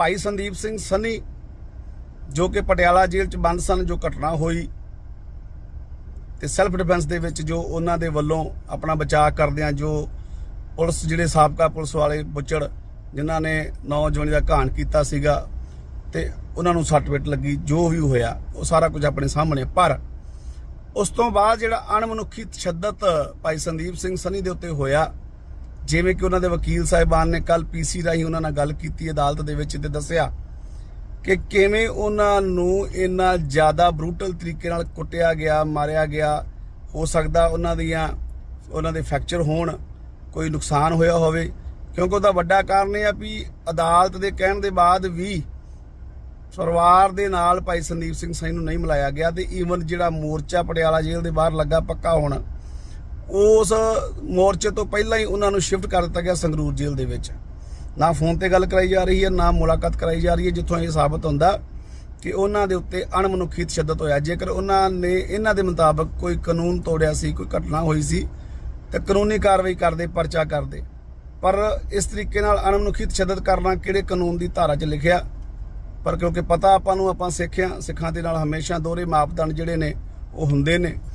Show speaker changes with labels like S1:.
S1: ਭਾਈ ਸੰਦੀਪ ਸਿੰਘ ਸੰਨੀ, ਜੋ ਕਿ ਪਟਿਆਲਾ ਜੇਲ੍ਹ 'ਚ ਬੰਦ ਸਨ, ਜੋ ਘਟਨਾ ਹੋਈ ਤੇ ਸੈਲਫ ਡਿਫੈਂਸ ਦੇ ਵਿੱਚ ਜੋ ਉਹਨਾਂ ਦੇ ਵੱਲੋਂ ਆਪਣਾ ਬਚਾਅ ਕਰਦਿਆਂ ਜੋ ਪੁਲਿਸ ਜਿਹੜੇ ਸਾਬਕਾ ਪੁਲਿਸ ਵਾਲੇ ਬੁੱਚੜ, ਜਿਨ੍ਹਾਂ ਨੇ ਨੌਜਵਾਨੀ ਦਾ ਘਾਣ ਕੀਤਾ ਸੀਗਾ ਤੇ ਉਹਨਾਂ ਨੂੰ ਸੱਟ ਵਿਟ ਲੱਗੀ, ਜੋ ਵੀ ਹੋਇਆ, ਉਹ ਸਾਰਾ ਕੁਝ ਆਪਣੇ ਸਾਹਮਣੇ ਪਰ ਉਸ ਤੋਂ ਬਾਅਦ ਜਿਹੜਾ ਅਣਮਨੁੱਖੀ ਤਸ਼ੱਦਦ ਭਾਈ ਸੰਦੀਪ ਸਿੰਘ ਸਨੀ ਦੇ ਉੱਤੇ ਹੋਇਆ ਜਿਵੇਂ ਕਿ ਉਹਨਾਂ ਦੇ ਵਕੀਲ ਸਾਹਿਬਾਨ ਨੇ ਕੱਲ ਪੀਸੀ ਰਾਹੀਂ ਉਹਨਾਂ ਨਾਲ ਗੱਲ ਕੀਤੀ, ਅਦਾਲਤ ਦੇ ਵਿੱਚ ਤੇ ਦੱਸਿਆ ਕਿ ਕਿਵੇਂ ਉਹਨਾਂ ਨੂੰ ਇੰਨਾ ਜ਼ਿਆਦਾ ਬਰੂਟਲ ਤਰੀਕੇ ਨਾਲ ਕੁੱਟਿਆ ਗਿਆ, ਮਾਰਿਆ ਗਿਆ, ਹੋ ਸਕਦਾ ਉਹਨਾਂ ਦੀਆਂ, ਉਹਨਾਂ ਦੇ ਫ੍ਰੈਕਚਰ ਹੋਣ, ਕੋਈ ਨੁਕਸਾਨ ਹੋਇਆ ਹੋਵੇ। ਕਿਉਂਕਿ ਉਹਦਾ ਵੱਡਾ ਕਾਰਨ ਇਹ ਆ ਵੀ ਅਦਾਲਤ ਦੇ ਕਹਿਣ ਦੇ ਬਾਅਦ ਵੀ ਪਰਿਵਾਰ ਦੇ ਨਾਲ ਭਾਈ ਸੰਦੀਪ ਸਿੰਘ ਸੈਣੀ ਨੂੰ ਨਹੀਂ ਮਿਲਾਇਆ ਗਿਆ ਤੇ ਈਵਨ ਜਿਹੜਾ ਮੋਰਚਾ ਪਟਿਆਲਾ ਜੇਲ੍ਹ ਦੇ ਬਾਹਰ ਲੱਗਾ ਪੱਕਾ ਹੋਣਾ ਉਸ ਮੋਰਚੇ ਤੋਂ ਪਹਿਲਾਂ ਹੀ ਉਹਨਾਂ ਨੂੰ ਸ਼ਿਫਟ ਕਰ ਦਿੱਤਾ ਗਿਆ ਸੰਗਰੂਰ ਜੇਲ੍ਹ ਦੇ ਵਿੱਚ। ਨਾ ਫੋਨ ਤੇ ਗੱਲ ਕਰਾਈ ਜਾ ਰਹੀ ਹੈ, ਨਾ ਮੁਲਾਕਾਤ ਕਰਾਈ ਜਾ ਰਹੀ ਹੈ, ਜਿੱਥੋਂ ਇਹ ਸਾਬਤ ਹੁੰਦਾ ਕਿ ਉਹਨਾਂ ਦੇ ਉੱਤੇ ਅਣਮਨੁੱਖੀ ਤਸ਼ੱਦਦ ਹੋਇਆ। ਜੇਕਰ ਉਹਨਾਂ ਨੇ ਇਹਨਾਂ ਦੇ ਮੁਤਾਬਕ ਕੋਈ ਕਾਨੂੰਨ ਤੋੜਿਆ ਸੀ, ਕੋਈ ਘਟਨਾ ਹੋਈ ਸੀ, ਤਾਂ ਕਾਨੂੰਨੀ ਕਾਰਵਾਈ ਕਰਦੇ, ਪਰਚਾ ਕਰਦੇ। ਪਰ ਇਸ ਤਰੀਕੇ ਨਾਲ ਅਣਮਨੁੱਖੀ ਤਸ਼ੱਦਦ ਕਰਨਾ ਕਿਹੜੇ ਕਾਨੂੰਨ ਦੀ ਧਾਰਾ 'ਚ ਲਿਖਿਆ? ਪਰ ਕਿਉਂਕਿ ਪਤਾ ਆਪਾਂ ਨੂੰ, ਆਪਾਂ ਸਿੱਖਿਆ, ਸਿੱਖਾਂ ਦੇ ਨਾਲ ਹਮੇਸ਼ਾ ਦੋਹਰੇ ਮਾਪਦੰਡ ਜਿਹੜੇ ਨੇ, ਉਹ ਹੁੰਦੇ ਨੇ।